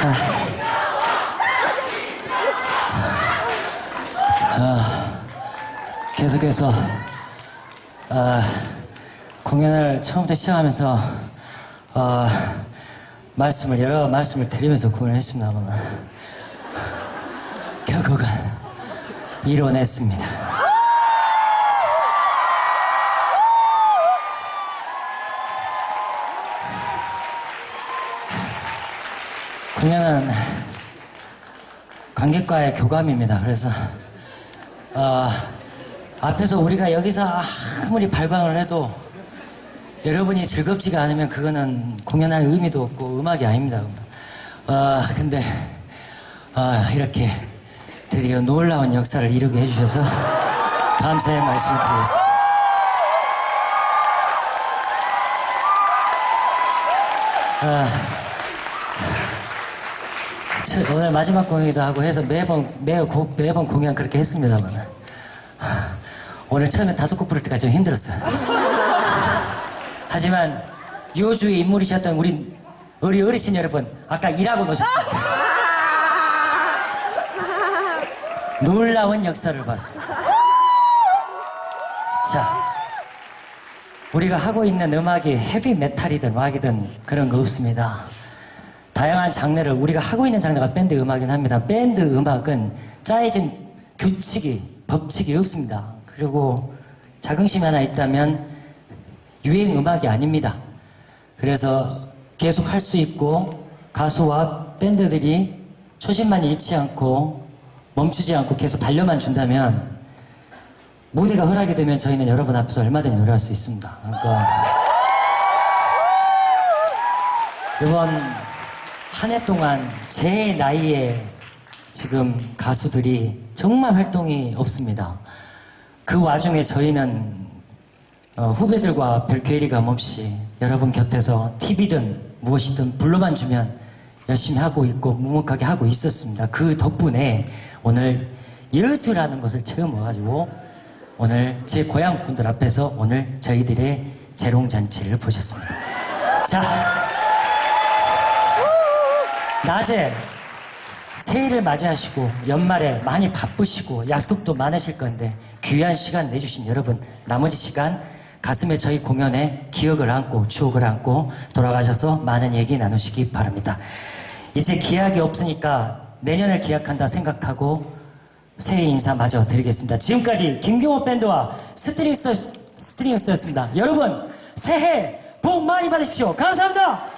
자, 아, 계속해서 아, 공연을 처음부터 시작하면서 어, 말씀을 여러 말씀을 드리면서 공연을 했습니다만 결국은 이뤄냈습니다. 공연은 관객과의 교감입니다. 그래서 어, 앞에서 우리가 여기서 아무리 발광을 해도 여러분이 즐겁지가 않으면 그거는 공연할 의미도 없고 음악이 아닙니다. 어, 근데 어, 이렇게 드디어 놀라운 역사를 이루게 해주셔서 감사의 말씀을 드리겠습니다. 오늘 마지막 공연이기도 하고 해서 매번 매 고- 매번 공연 그렇게 했습니다만 오늘 처음에 다섯 곡 부를 때가 좀 힘들었어요. 하지만 요주의 인물이셨던 우리 우리 어르신 여러분 아까 일하고 노셨습니다. 놀라운 역사를 봤습니다. 자, 우리가 하고 있는 음악이 헤비 메탈이든 락이든 그런 거 없습니다. 다양한 장르를 우리가 하고 있는 장르가 밴드 음악이긴 합니다. 밴드 음악은 짜여진 규칙이 법칙이 없습니다. 그리고 자긍심이 하나 있다면 유행 음악이 아닙니다. 그래서 계속 할 수 있고 가수와 밴드들이 초심만 잃지 않고 멈추지 않고 계속 달려만 준다면 무대가 허락이 되면 저희는 여러분 앞에서 얼마든지 노래할 수 있습니다. 그러니까 이번 한 해 동안 제 나이에 지금 가수들이 정말 활동이 없습니다. 그 와중에 저희는 어, 후배들과 별 괴리감 없이 여러분 곁에서 TV든 무엇이든 불러만 주면 열심히 하고 있고 묵묵하게 하고 있었습니다. 그 덕분에 오늘 여수라는 것을 처음 와가지고 오늘 제 고향 분들 앞에서 오늘 저희들의 재롱잔치를 보셨습니다. 자, 낮에 새해를 맞이하시고 연말에 많이 바쁘시고 약속도 많으실 건데 귀한 시간 내주신 여러분 나머지 시간 가슴에 저희 공연에 기억을 안고 추억을 안고 돌아가셔서 많은 얘기 나누시기 바랍니다. 이제 기약이 없으니까 내년을 기약한다 생각하고 새해 인사 마저 드리겠습니다. 지금까지 김경호 밴드와 스트링스, 스트링스였습니다. 여러분 새해 복 많이 받으십시오. 감사합니다.